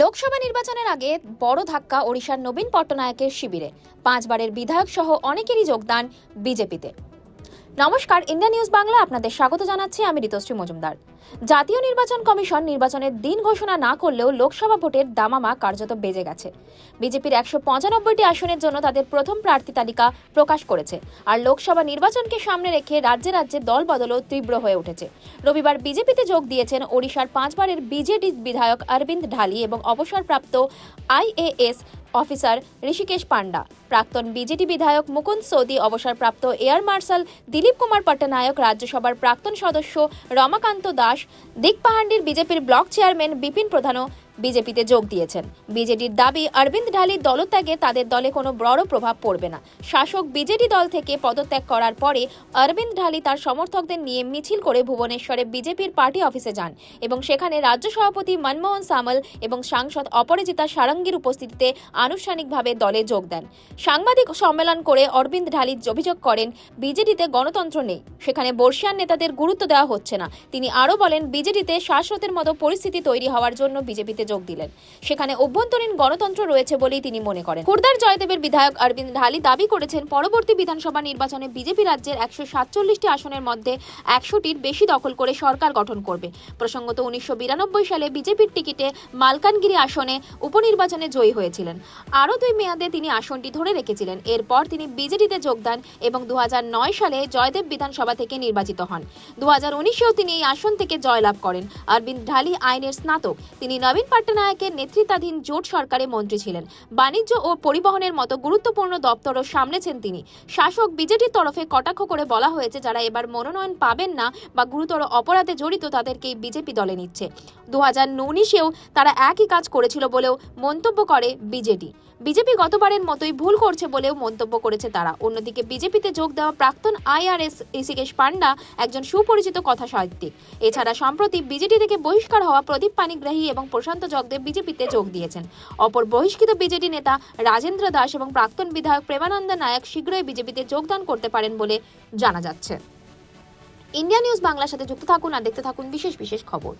লোকসভা নির্বাচনের আগে বড় ধাক্কা ওড়িশার নবীন পট্টনায়কের শিবিরে। পাঁচবারের বিধায়ক সহ অনেকেরই যোগদান বিজেপিতে। নমস্কার, ইন্ডিয়া নিউজ বাংলা আপনাদের স্বাগত জানাচ্ছি আমি ঋতুশ্রী মজুমদার। জাতীয় নির্বাচন কমিশন নির্বাচনের দিন ঘোষণা না করলেও লোকসভা ভোটের দামামা কার্যত বেজে গেছে। বিজেপির একশো পঁচানব্বইটি আসনের জন্য তাদের প্রথম প্রার্থী তালিকা প্রকাশ করেছে। আর লোকসভা নির্বাচনকে সামনে রেখে রাজ্যে রাজ্যে দল বদলও তীব্র হয়ে উঠেছে। রবিবার বিজেপিতে যোগ দিয়েছেন ওড়িশার পাঁচবারের বিজেডি বিধায়ক অরবিন্দ ঢালি এবং অবসরপ্রাপ্ত আইএএস অফিসার ঋষিকেশ পান্ডা প্রাক্তন বিজেডি বিধায়ক মুকুন্দ সৌদি, অবসরপ্রাপ্ত এয়ার মার্শাল দিলীপ কুমার পট্টনায়ক, রাজ্যসভার প্রাক্তন সদস্য রমাকান্ত দাস দিকপাহান্ডির বিজেপির ব্লক চেয়ারম্যান বিপিন প্রধানও বিজেপিতে যোগ দিয়েছেন। বিজেডির দাবি, অরবিন্দ ঢালির দলত্যাগে তাদের দলে কোনো বড় প্রভাব পড়বে না। শাসক বিজেডি দল থেকে পদত্যাগ করার পরে অরবিন্দ ঢালি তার সমর্থকদের নিয়ে মিছিল করে ভুবনেশ্বরে বিজেপির পার্টি অফিসে যান এবং সেখানে রাজ্য সভাপতি মনমোহন সামল এবং সাংসদ অপরাজিতা সারঙ্গীর উপস্থিতিতে আনুষ্ঠানিকভাবে দলে যোগ দেন। সাংবাদিক সম্মেলন করে অরবিন্দ ঢালি অভিযোগ করেন, বিজেডিতে গণতন্ত্র নেই, সেখানে বর্ষিয়ান নেতাদের গুরুত্ব দেওয়া হচ্ছে না। তিনি আরও বলেন, বিজেডিতে শ্বাসরোধের মতো পরিস্থিতি তৈরি হওয়ার জন্য বিজেপিতে যোগ দিলেন। সেখানে অভ্যন্তরীণ গণতন্ত্র রয়েছে বলেই তিনি মনে করেন। খুর্দার জয়দেবের বিধায়ক অরবিন্দ ঢালি দাবি করেছেন, পরবর্তী বিধানসভা নির্বাচনে বিজেপি রাজ্যের একশো সাতচল্লিশটি আসনের মধ্যে একশোটির বেশি দখল করে সরকার গঠন করবে। প্রসঙ্গত উনিশশো বিরানব্বই সালে বিজেপির টিকিটে মালকানগিরি আসনে উপনির্বাচনে জয়ী হয়েছিলেন। আরও দুই মেয়াদে তিনি আসনটি ধরে রেখেছিলেন। এরপর তিনি বিজেডিতে যোগদান এবং দু হাজার নয় সালে জয়দেব বিধানসভা থেকে নির্বাচিত হন। দু উনিশেও তিনি এই আসন থেকে জয়লাভ করেন। অরবিন্দ ঢালি আইনের স্নাতক। তিনি নবীন পট্টনায়কের নেতৃত্বাধীন জোট সরকারে মন্ত্রী ছিলেন। বাণিজ্য ও পরিবহনের মতো গুরুত্বপূর্ণ দপ্তরও সামলেছেন তিনি। শাসক বিজেপির তরফে কটাক্ষ করে বলা হয়েছে, যারা এবার মনোনয়ন পাবেন না বা গুরুতর অপরাধে জড়িত তাদেরকেই বিজেপি দলে নিচ্ছে। দু হাজার তারা একই কাজ করেছিল বলেও মন্তব্য করে বিজেডি বিজেপি গতবারের মতোই ভুল করছে বলেও মন্তব্য করেছে তারা। অন্যদিকে বিজেপিতে যোগ দেওয়া প্রাক্তন আইআরএস ঋষিকেশ পান্ডা একজন সুপরিচিত কথা সাহিত্যিক। এছাড়া সম্প্রতি বিজেডি থেকে বহিষ্কার হওয়া প্রদীপ পানিগ্রাহী এবং প্রশান্ত জগদেব বিজেপিতে যোগ দিয়েছেন। অপর বহিষ্কৃত বিজেডি নেতা রাজেন্দ্র দাস এবং প্রাক্তন বিধায়ক প্রেমানন্দ নায়ক শীঘ্রই বিজেপিতে যোগদান করতে পারেন বলে জানা যাচ্ছে। ইন্ডিয়া নিউজ বাংলার সাথে যুক্ত থাকুন আর দেখতে থাকুন বিশেষ বিশেষ খবর।